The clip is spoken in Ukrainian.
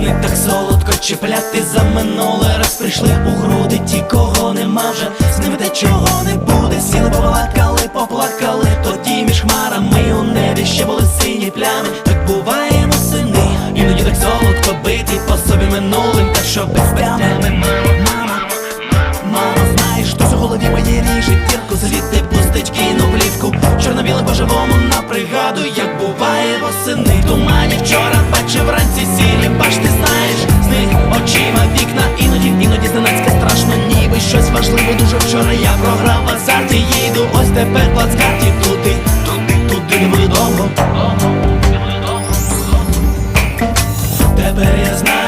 Сни так солодко чіпляти за минуле. Раз прийшли у груди ті, кого нема вже. З ними те чого не буде. Сіли, побалакали, поплакали, тоді між хмарами у небі ще були сині плями. Так буває сини, іноді так солодко бити по собі минулим, та що без тями. Мама, мама, знаєш, хтось у голові моїй ріже тірку звідти пустить кіно плівку Чорно-біле по-живому на пригаду, як буває восени. Тумані вчора, ввечері вранці щось дуже вчора я програв азарт і Їду, ось тепер плацкарті туди, туди, туди буду довго Тепер я знаю